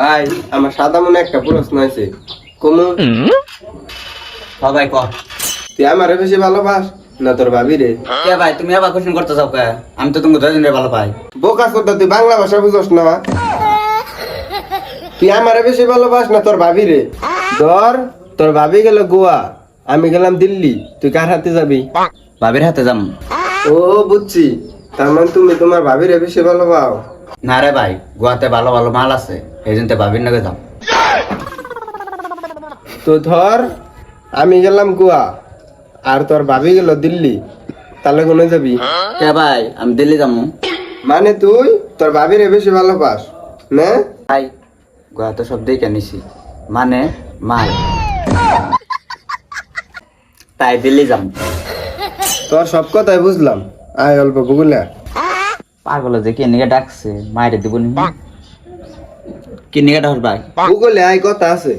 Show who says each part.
Speaker 1: ভাই আমার সাদা মনে একটা প্রশ্ন আছে কমু?
Speaker 2: সবাই ক।
Speaker 1: তুই আমারে বেশি ভালোবাস না তোর ভাবি রে?
Speaker 2: কে ভাই তুমি আবার কোশ্চেন করতে চাও কে? আমি তো তুমি দুজন ভালো পাই
Speaker 1: বোকা কথা তুই বাংলা ভাষা বুঝস না। তুই আমারে বেশি ভালোবাস না তোর ভাবি রে? ধর তোর ভাবি গেল গোয়া আমি গেলাম দিল্লি। তুই কার হাতে যাবি?
Speaker 2: ভাবির হাতে যাম।
Speaker 1: ও বুঝছি। তার মানে তুমি তোমার ভাবিরে বেশি ভালো পাও
Speaker 2: না রে ভাই গোয়াতে ভালো ভালো মাল আছে এই জন্য ভাবির নাকি যাম
Speaker 1: তো ধর আমি গেলাম গোয়া আর তোর ভাবি গেল দিল্লি তাহলে কোনে যাবি?
Speaker 2: কে ভাই আমি দিল্লি যাব
Speaker 1: মানে তুই তোর ভাবিরে বেশি ভালো পাস না?
Speaker 2: ভাই গোয়াতে সব দেখে নিছি। মানে মাল। তাই দিল্লি যাম।
Speaker 1: তোর সব কথাই বুঝলাম। আয় অল্প বগুলা।
Speaker 2: পাগল যে কে নিগা ডাকছে? মাইরে দিব নি। কে নিগা ডাক ভাই?
Speaker 1: বগুলা আয় কথা আছে।